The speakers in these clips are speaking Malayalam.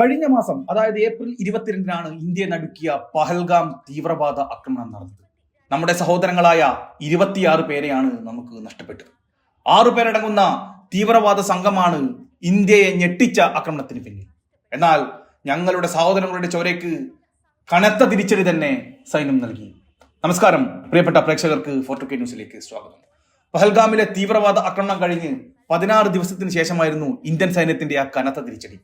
കഴിഞ്ഞ മാസം അതായത് ഏപ്രിൽ ഇരുപത്തിരണ്ടിനാണ് ഇന്ത്യ നടുക്കിയ പഹൽഗാം തീവ്രവാദ ആക്രമണം നടന്നത്. നമ്മുടെ സഹോദരങ്ങളായ ഇരുപത്തിയാറ് പേരെയാണ് നമുക്ക് നഷ്ടപ്പെട്ടത്. ആറു പേരടങ്ങുന്ന തീവ്രവാദ സംഘമാണ് ഇന്ത്യയെ ഞെട്ടിച്ച ആക്രമണത്തിന് പിന്നിൽ. എന്നാൽ ഞങ്ങളുടെ സഹോദരങ്ങളുടെ ചോരയ്ക്ക് കനത്ത തിരിച്ചടി തന്നെ സൈന്യം നൽകി. നമസ്കാരം പ്രിയപ്പെട്ട പ്രേക്ഷകർക്ക് ഫോർട്ടു കെ ന്യൂസിലേക്ക് സ്വാഗതം. പഹൽഗാമിലെ തീവ്രവാദ ആക്രമണം കഴിഞ്ഞ് പതിനാറ് ദിവസത്തിന് ശേഷമായിരുന്നു ഇന്ത്യൻ സൈന്യത്തിന്റെ ആ കനത്ത തിരിച്ചടി.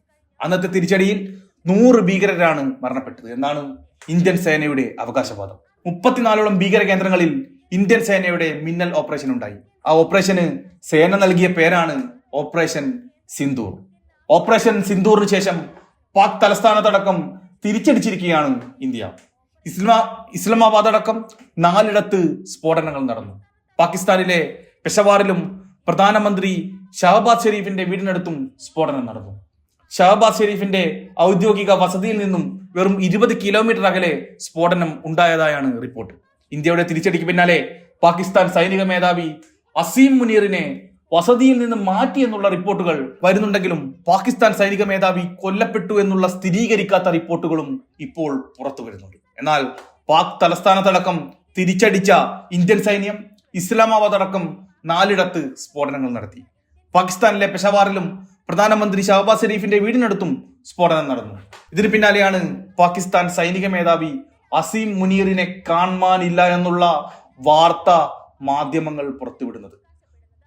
അന്നത്തെ തിരിച്ചടിയിൽ നൂറ് ഭീകരരാണ് മരണപ്പെട്ടത്. എന്നാണ് ഇന്ത്യൻ സേനയുടെ അവകാശവാദം. മുപ്പത്തിനാലോളം ഭീകര കേന്ദ്രങ്ങളിൽ ഇന്ത്യൻ സേനയുടെ മിന്നൽ ഓപ്പറേഷൻ ഉണ്ടായി. ആ ഓപ്പറേഷന് സേന നൽകിയ പേരാണ് ഓപ്പറേഷൻ സിന്ദൂർ. ഓപ്പറേഷൻ സിന്ദൂറിന് ശേഷം പാക് തലസ്ഥാനത്തടക്കം തിരിച്ചടിച്ചിരിക്കുകയാണ് ഇന്ത്യ. ഇസ്ലാ ഇസ്ലാമാബാദ് അടക്കം നാലിടത്ത് സ്ഫോടനങ്ങൾ നടന്നു. പാകിസ്ഥാനിലെ പെഷവാറിലും പ്രധാനമന്ത്രി ഷഹബാദ് ഷെരീഫിന്റെ വീടിനടുത്തും സ്ഫോടനം നടന്നു. ഷഹബാസ് ഷെരീഫിന്റെ ഔദ്യോഗിക വസതിയിൽ നിന്നും വെറും ഇരുപത് കിലോമീറ്റർ അകലെ സ്ഫോടനം ഉണ്ടായതായാണ് റിപ്പോർട്ട്. ഇന്ത്യയുടെ തിരിച്ചടിക്ക് പിന്നാലെ പാകിസ്ഥാൻ സൈനിക മേധാവി അസീം മുനീറിനെ വസതിയിൽ നിന്ന് മാറ്റി എന്നുള്ള റിപ്പോർട്ടുകൾ വരുന്നുണ്ടെങ്കിലും പാകിസ്ഥാൻ സൈനിക മേധാവി കൊല്ലപ്പെട്ടു എന്നുള്ള സ്ഥിരീകരിക്കാത്ത റിപ്പോർട്ടുകളും ഇപ്പോൾ പുറത്തു വരുന്നുണ്ട്. എന്നാൽ പാക് തലസ്ഥാനത്തടക്കം തിരിച്ചടിച്ച ഇന്ത്യൻ സൈന്യം ഇസ്ലാമാബാദ് അടക്കം നാലിടത്ത് സ്ഫോടനങ്ങൾ നടത്തി. പാകിസ്ഥാനിലെ പെഷവാറിലും പ്രധാനമന്ത്രി ഷഹബാസ് ഷെരീഫിന്റെ വീടിനടുത്തും സ്ഫോടനം നടന്നു. ഇതിന് പിന്നാലെയാണ് പാകിസ്ഥാൻ സൈനിക മേധാവി അസീം മുനീറിനെ കാണാനില്ല എന്നുള്ള വാർത്ത മാധ്യമങ്ങൾ പുറത്തുവിടുന്നത്.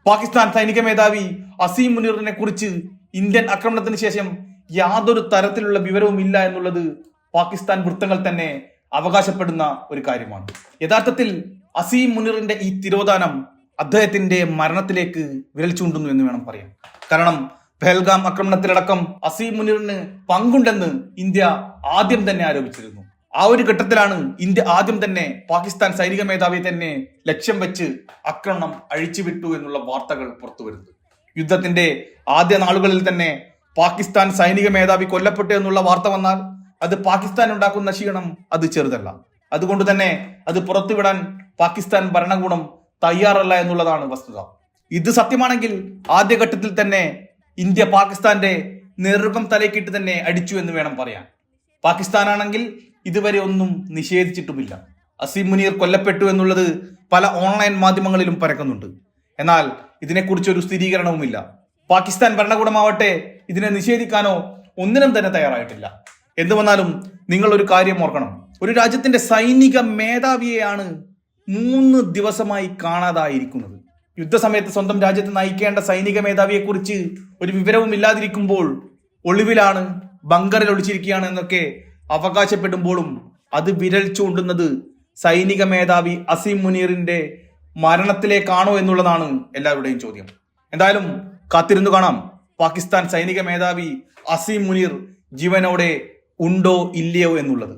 പാകിസ്ഥാൻ സൈനിക മേധാവി അസീം മുനീറിനെ കുറിച്ച് ഇന്ത്യൻ ആക്രമണത്തിന് ശേഷം യാതൊരു തരത്തിലുള്ള വിവരവും ഇല്ല എന്നുള്ളത് പാകിസ്ഥാൻ വൃത്തങ്ങൾ തന്നെ അവകാശപ്പെടുന്ന ഒരു കാര്യമാണ്. യഥാർത്ഥത്തിൽ അസീം മുനീറിന്റെ ഈ തിരോധാനം അദ്ദേഹത്തിന്റെ മരണത്തിലേക്ക് വിരൽ ചൂണ്ടുന്നു എന്ന് വേണം പറയാൻ. കാരണം പെഹൽഗാം ആക്രമണത്തിലടക്കം അസീം മുനീറിന് പങ്കുണ്ടെന്ന് ഇന്ത്യ ആദ്യം തന്നെ ആരോപിച്ചിരുന്നു. ആ ഒരു ഘട്ടത്തിലാണ് ഇന്ത്യ ആദ്യം തന്നെ പാകിസ്ഥാൻ സൈനിക മേധാവിയെ തന്നെ ലക്ഷ്യം വെച്ച് ആക്രമണം അഴിച്ചുവിട്ടു എന്നുള്ള വാർത്തകൾ പുറത്തുവരുന്നത്. യുദ്ധത്തിന്റെ ആദ്യ നാളുകളിൽ തന്നെ പാകിസ്ഥാൻ സൈനിക മേധാവി കൊല്ലപ്പെട്ടു എന്നുള്ള വാർത്ത വന്നാൽ അത് പാകിസ്ഥാൻ ഉണ്ടാക്കുന്ന ക്ഷീണം അത് ചെറുതല്ല. അതുകൊണ്ട് തന്നെ അത് പുറത്തുവിടാൻ പാകിസ്ഥാൻ ഭരണകൂടം തയ്യാറല്ല എന്നുള്ളതാണ് വസ്തുത. ഇത് സത്യമാണെങ്കിൽ ആദ്യഘട്ടത്തിൽ തന്നെ ഇന്ത്യ പാകിസ്ഥാന്റെ നെറുകം തലക്കിട്ട് തന്നെ അടിച്ചു എന്ന് വേണം പറയാൻ. പാകിസ്ഥാനാണെങ്കിൽ ഇതുവരെ ഒന്നും നിഷേധിച്ചിട്ടുമില്ല. അസീം മുനീർ കൊല്ലപ്പെട്ടു എന്നുള്ളത് പല ഓൺലൈൻ മാധ്യമങ്ങളിലും പരക്കുന്നുണ്ട്. എന്നാൽ ഇതിനെക്കുറിച്ച് ഒരു സ്ഥിരീകരണവുമില്ല. പാകിസ്ഥാൻ ഭരണകൂടമാവട്ടെ ഇതിനെ നിഷേധിക്കാനോ ഒന്നിനും തന്നെ തയ്യാറായിട്ടില്ല. എന്തു വന്നാലും നിങ്ങൾ ഒരു കാര്യം ഓർക്കണം. ഒരു രാജ്യത്തിന്റെ സൈനിക മേധാവിയെയാണ് മൂന്ന് ദിവസമായി കാണാതായിരിക്കുന്നത്. യുദ്ധസമയത്ത് സ്വന്തം രാജ്യത്തെ നയിക്കേണ്ട സൈനിക മേധാവിയെ കുറിച്ച് ഒരു വിവരവും ഇല്ലാതിരിക്കുമ്പോൾ ഒളിവിലാണ് ബങ്കറിൽ ഒളിച്ചിരിക്കുകയാണ് എന്നൊക്കെ അവകാശപ്പെടുമ്പോഴും അത് വിരൽ ചൂണ്ടുന്നത് സൈനിക മേധാവി അസീം മുനീറിന്റെ മരണത്തിലേക്കാണോ എന്നുള്ളതാണ് എല്ലാവരുടെയും ചോദ്യം. എന്തായാലും കാത്തിരുന്നു കാണാം. പാകിസ്ഥാൻ സൈനിക മേധാവി അസീം മുനീർ ജീവനോടെ ഉണ്ടോ ഇല്ലയോ എന്നുള്ളത്.